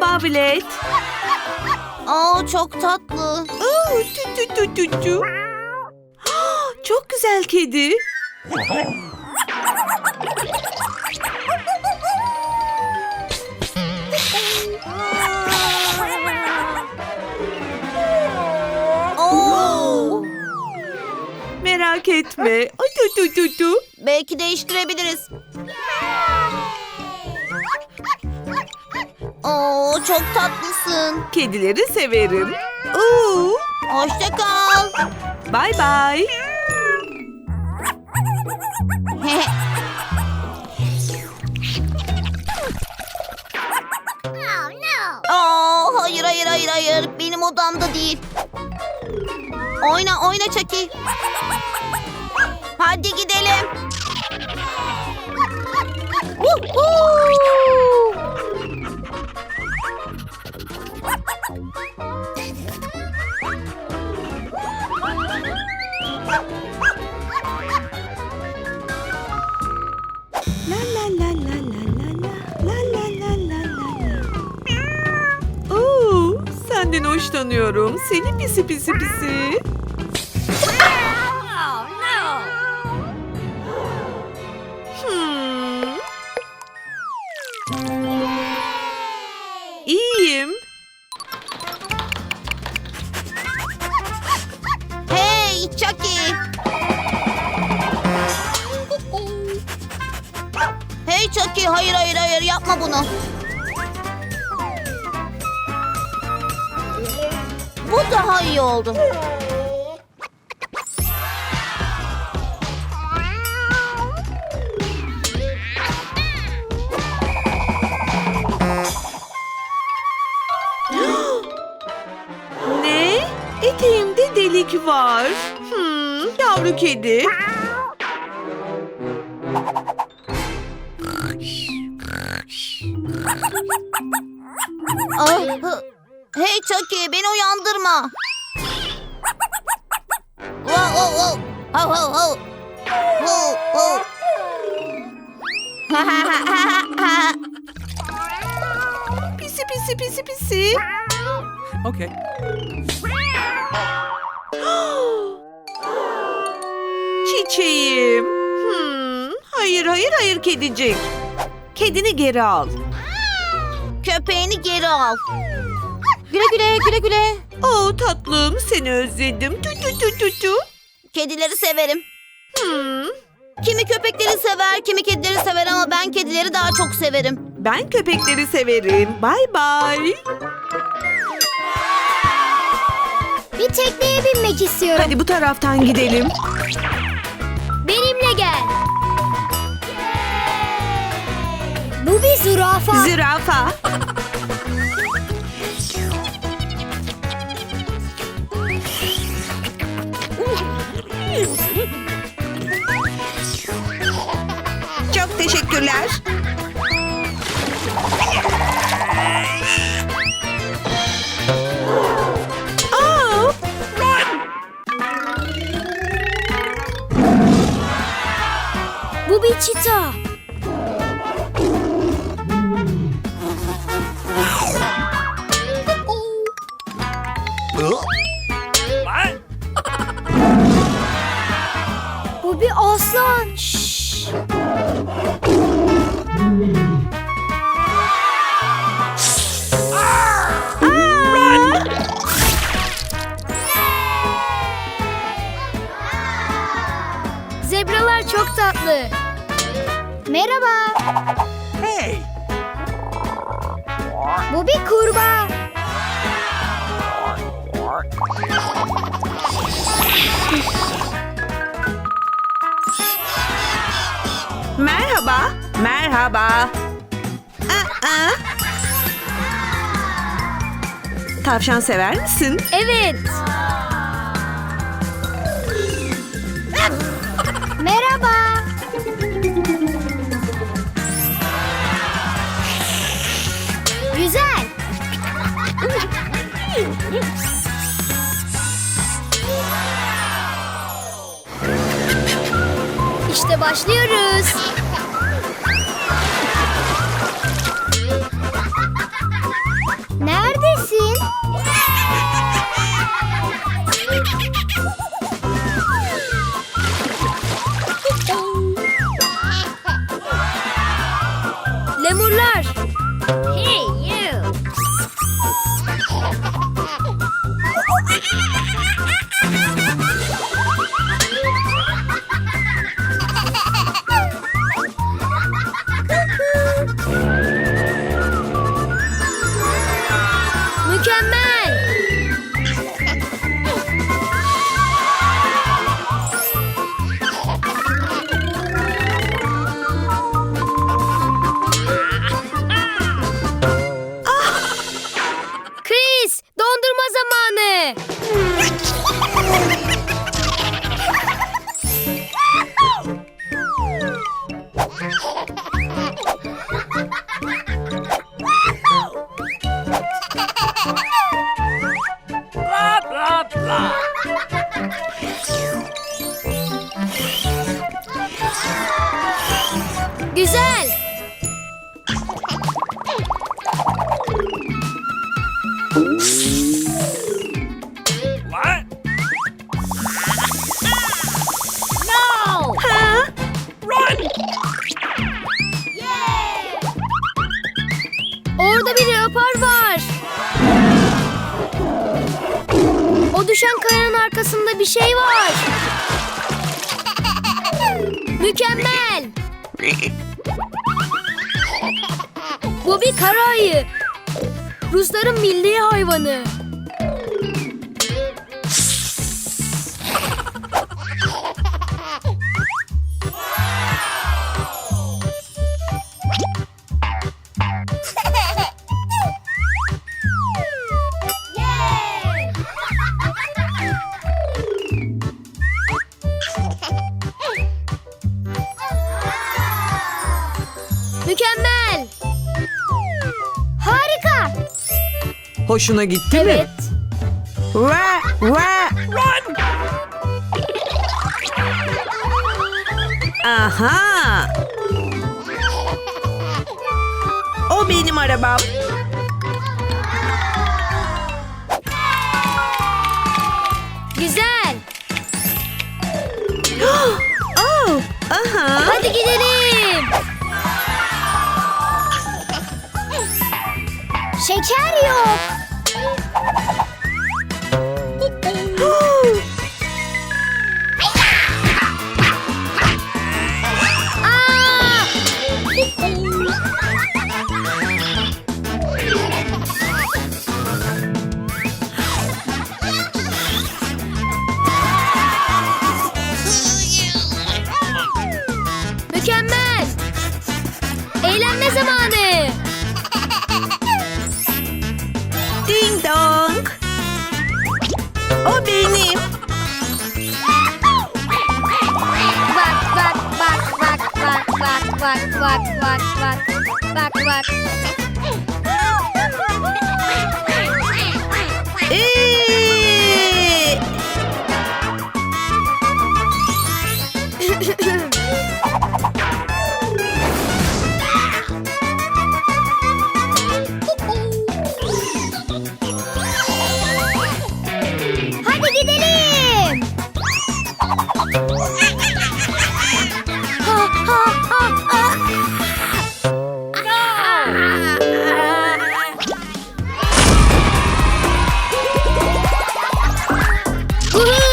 Merhaba Bilet. Aa çok tatlı. Oo, tü tü tü tü tü. Ah, Çok güzel kedi. Oo. Merak etme. Ay, tü tü tü tü. Belki değiştirebiliriz. Oo çok tatlısın. Kedileri severim. Oo, Hoşça kal. bye. Aa, hayır hayır hayır hayır. Benim odamda değil. Oyna oyna Chucky. Hadi gidelim. Woohoo! Senden hoşlanıyorum. Seni pisi pisi pisi. Hmm. İyiyim. Hey Chucky. Hey Chucky hayır hayır hayır yapma bunu. Daha iyi oldu. Ne? Eteğimde delik var. Hmm, yavru kedi. Hı. Hey Chucky beni uyandırma. Wow, wow, wow. Hav, hav, hav. Hav, hav. Pisi pisi pisi pisi. Okay. Çiçeğim. Hmm, hayır hayır hayır kedicik. Kedini geri al. Köpeğini geri al. Güle güle güle güle. Oo tatlım seni özledim. Tü tü tü tü tü. Kedileri severim. Hmm, Kimi köpekleri sever, kimi kedileri sever ama ben kedileri daha çok severim. ben köpekleri severim. Bay bay. Bir tekneye binmek istiyorum. Hadi bu taraftan gidelim. Benimle gel. Bu bir zürafa. Zürafa. Bu bir çita. Bir kurbağa. merhaba. Merhaba. Aa. Tavşan sever misin? Evet. Başlıyoruz. 啦 arkasında bir şey var. Mükemmel. Bu bir kara ayı. Rusların milli hayvanı. Hoşuna gitti mi? Evet. Ve, ve. Run! Aha. O benim arabam. Güzel. Oh, aha. Hadi gidelim. Şeker yok. vak vak vak vak vak vak. Eee! Woohoo!